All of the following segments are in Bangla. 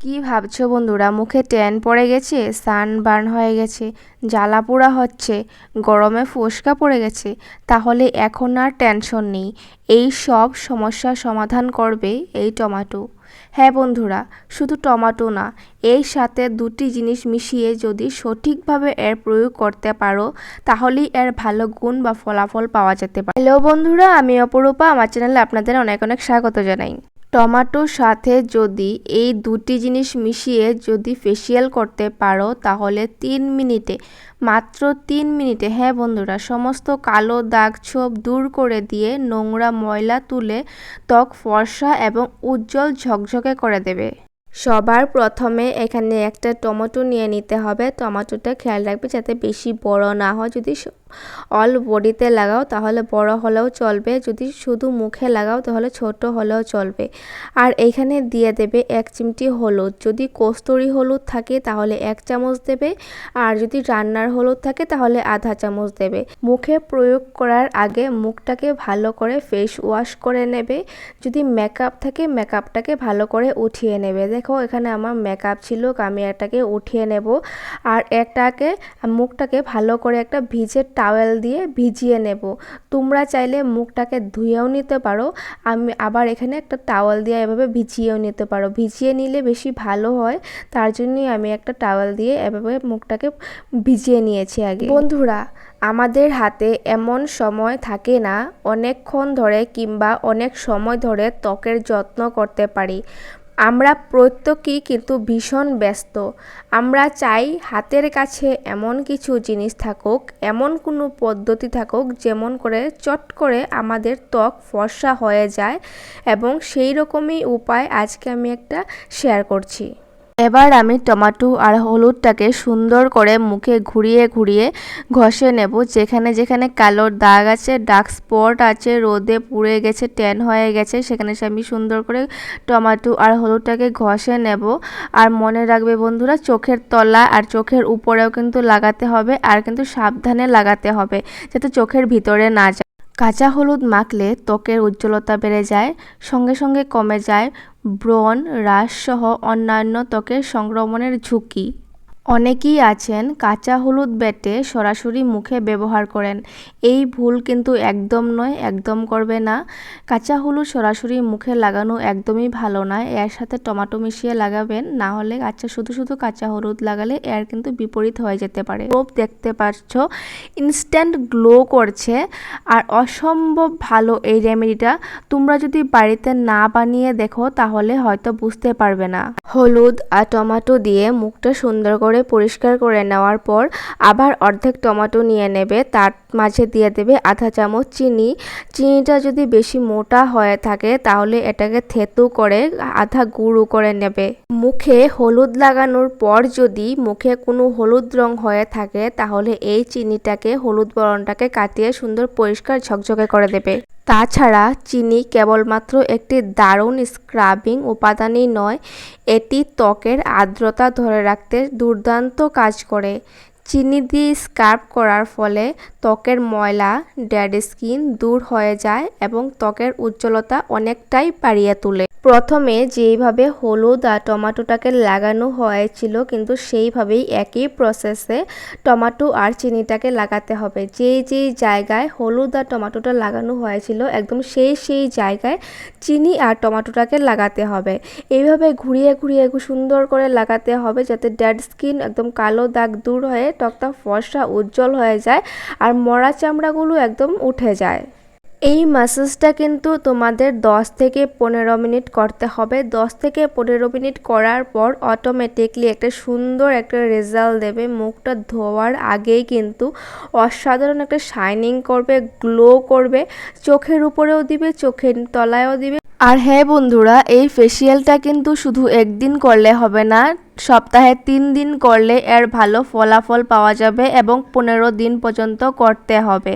কি ভাবছ বন্ধুরা? মুখে ট্যান পড়ে গেছে, সান বার্ন হয়ে গেছে, জ্বালা পোড়া হচ্ছে, গরমে ফোসকা পড়ে গেছে, তাহলে এখন আর টেনশন নেই। এই সব সমস্যার সমাধান করবে এই টমাটো। হ্যাঁ বন্ধুরা, শুধু টমাটো না, এর সাথে দুটি জিনিস মিশিয়ে যদি সঠিকভাবে এর প্রয়োগ করতে পারো, তাহলেই এর ভালো গুণ বা ফলাফল পাওয়া যেতে পারে। হ্যালো বন্ধুরা, আমি অপরূপা, আমার চ্যানেলে আপনাদের অনেক অনেক স্বাগত জানাই। টমাটোর সাথে যদি এই দুটি জিনিস মিশিয়ে যদি ফেসিয়াল করতে পারো, তাহলে তিন মিনিটে, মাত্র তিন মিনিটে হ্যাঁ বন্ধুরা, সমস্ত কালো দাগ ছোপ দূর করে দিয়ে নোংরা ময়লা তুলে ত্বক ফর্সা এবং উজ্জ্বল ঝকঝকে করে দেবে। সবার প্রথমে এখানে একটা টমেটো নিয়ে নিতে হবে। টমেটোটা খেয়াল রাখবে যাতে বেশি বড় না হয়। যদি অল বডিতে লাগাও তাহলে বড় হলেও চলবে। যদি শুধু মুখে লাগাও তাহলে ছোট হলেও চলবে। আর এখানে দিয়ে দেবে এক চিমটি হলুদ। যদি কস্তুরি হলুদ থাকে তাহলে এক চামচ দেবে। আর যদি রান্নার হলুদ থাকে তাহলে আধা চামচ দেবে। মুখে প্রয়োগ করার আগে মুখটাকে ভালো করে ফেস ওয়াশ করে নেবে। যদি মেকআপ থাকে মেকআপটাকে ভালো করে উঠিয়ে নেবে। দেখো এখানে আমার মেকআপ ছিল আমি এটাকে উঠিয়ে নেব। আর একটাকে, মুখটাকে ভালো করে একটা ভিজে টাওয়েল দিয়ে ভিজিয়ে নেব। তোমরা চাইলে মুখটাকে ধুয়েও নিতে পারো, আমি আবার এখানে একটা টাওয়েল দিয়ে এভাবে ভিজিয়েও নিতে পারো। ভিজিয়ে নিলে বেশি ভালো হয়, তার জন্যই আমি একটা টাওয়েল দিয়ে এভাবে মুখটাকে ভিজিয়ে নিয়েছি আগে। বন্ধুরা, আমাদের হাতে এমন সময় থাকে না, অনেকক্ষণ ধরে কিংবা অনেক সময় ধরে ত্বকের যত্ন করতে পারি। আমরা প্রত্যেকেই কিন্তু ভীষণ ব্যস্ত। আমরা চাই হাতের কাছে এমন কিছু জিনিস থাকুক, এমন কোনো পদ্ধতি থাকুক যেমন করে চট করে আমাদের ত্বক ফর্সা হয়ে যায় এবং সেই রকমই উপায় আজকে আমি একটা শেয়ার করছি। এবার আমি টমাটো আর হলুদটাকে সুন্দর করে মুখে ঘুরিয়ে ঘুরিয়ে ঘষে নেব। যেখানে যেখানে কালোর দাগ আছে ডার্ক স্পট আছে, রোদে পুড়ে গেছে ট্যান হয়ে গেছে, সেখানে সে আমি সুন্দর করে টমাটো আর হলুদটাকে ঘষে নেব। আর মনে রাখবে বন্ধুরা, চোখের তলা আর চোখের উপরেও কিন্তু লাগাতে হবে আর কিন্তু সাবধানে লাগাতে হবে, যাতে চোখের ভিতরে না যায়। কাঁচা হলুদ মাখলে ত্বকের উজ্জ্বলতা বেড়ে যায়, সঙ্গে সঙ্গে কমে যায় ব্রণ হ্রাসসহ অন্যান্য ত্বকের সংক্রমণের ঝুঁকি। অনেকেই আছেন কাঁচা হলুদ বেটে সরাসরি মুখে ব্যবহার করেন। এই ভুল কিন্তু একদম নয়, একদম করবে না। কাঁচা হলুদ সরাসরি মুখে লাগানো একদমই ভালো নয় এর সাথে টমাটো মিশিয়ে লাগাবেন, না হলে আচ্ছা শুধু শুধু কাঁচা হলুদ লাগালে এর কিন্তু বিপরীত হয়ে যেতে পারে। প্রোপ দেখতে পাচ্ছ ইনস্ট্যান্ট গ্লো করছে। আর অসম্ভব ভালো এই রেমেডিটা। তোমরা যদি বাড়িতে না বানিয়ে দেখো, তাহলে হয়তো বুঝতে পারবে না। হলুদ আর টমাটো দিয়ে মুখটা সুন্দর করে করে পরিষ্কার করে নেওয়ার পর আবার অর্ধেক টমেটো নিয়ে নেবে। তার মাঝে দিয়ে দেবে আধা চামচ চিনি। চিনিটা যদি বেশি মোটা হয়ে থাকে তাহলে এটাকে থেতু করে আধা গুঁড়ো করে নেবে। মুখে হলুদ লাগানোর পর যদি মুখে কোনো হলুদ রং হয়ে থাকে তাহলে এই চিনিটাকে, হলুদ বরণটাকে কাটিয়ে সুন্দর পরিষ্কার ঝকঝকে করে দেবে। তাছাড়া চিনি কেবলমাত্র একটি দারুণ স্ক্রাবিং উপাদানই নয়, এটি ত্বকের আর্দ্রতা ধরে রাখতে দুর্দান্ত কাজ করে। চিনি দিয়ে স্ক্রাব করার ফলে ত্বকের ময়লা ড্যাড স্কিন দূর হয়ে যায় এবং ত্বকের উজ্জ্বলতা অনেকটাই বাড়িয়ে তোলে। প্রথমে যেইভাবে হলুদ আর টমাটোটাকে লাগানো হয়েছিল কিন্তু সেইভাবেই একই প্রসেসে টমাটো আর চিনিটাকে লাগাতে হবে। যেই যেই জায়গায় হলুদ আর টমাটোটা লাগানো হয়েছিল একদম সেই সেই জায়গায় চিনি আর টমাটোটাকে লাগাতে হবে। এইভাবে ঘুরিয়ে ঘুরিয়ে সুন্দর করে লাগাতে হবে যাতে ডেড স্কিন একদম কালো দাগ দূর হয়ে ত্বকটা ফর্সা উজ্জ্বল হয়ে যায় আর মরা চামড়াগুলো একদম উঠে যায়। এই ম্যাসেজটা কিন্তু তোমাদের 10 থেকে পনেরো মিনিট করতে হবে। 10 থেকে পনেরো মিনিট করার পর অটোমেটিকলি একটা সুন্দর একটা রেজাল্ট দেবে। মুখটা ধোয়ার আগেই কিন্তু অসাধারণ একটা শাইনিং করবে গ্লো করবে। চোখের উপরেও দিবে, চোখের তলায়ও দিবে। আর হ্যাঁ বন্ধুরা, এই ফেসিয়ালটা কিন্তু শুধু একদিন করলে হবে না, সপ্তাহে তিন দিন করলে এর ভালো ফলাফল পাওয়া যাবে এবং পনেরো দিন পর্যন্ত করতে হবে।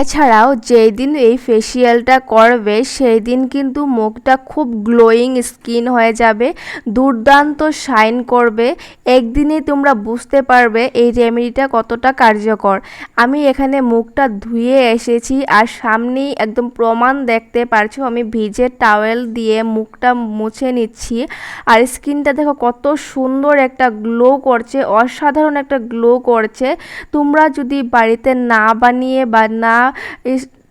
এছাড়াও যেই দিন এই ফেসিয়ালটা করবে সেই দিন কিন্তু মুখটা খুব গ্লোয়িং স্কিন হয়ে যাবে, দুর্দান্ত শাইন করবে। একদিনে তোমরা বুঝতে পারবে এই রেমেডিটা কতটা কার্যকর। আমি এখানে মুখটা ধুয়ে এসেছি আর সামনেই একদম প্রমাণ দেখতে পারছ, আমি ভিজে টাওয়েল দিয়ে মুখটা মুছে নিচ্ছি। আর স্কিনটা দেখো কত সুন্দর একটা গ্লো করছে, অসাধারণ একটা গ্লো করছে। তোমরা যদি বাড়িতে না বানিয়ে বা না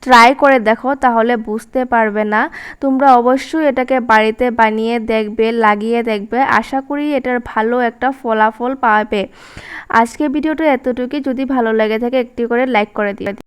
ট্রাই করে দেখো, তাহলে বুঝতে পারবে না। তোমরা অবশ্যই এটাকে বাড়িতে বানিয়ে দেখবে, লাগিয়ে দেখবে। আশা করি এটার ভালো একটা ফলাফল পাবে। আজকে ভিডিওটা এতটুকুই। যদি ভালো লেগে থাকে, একটি করে লাইক করে দিও।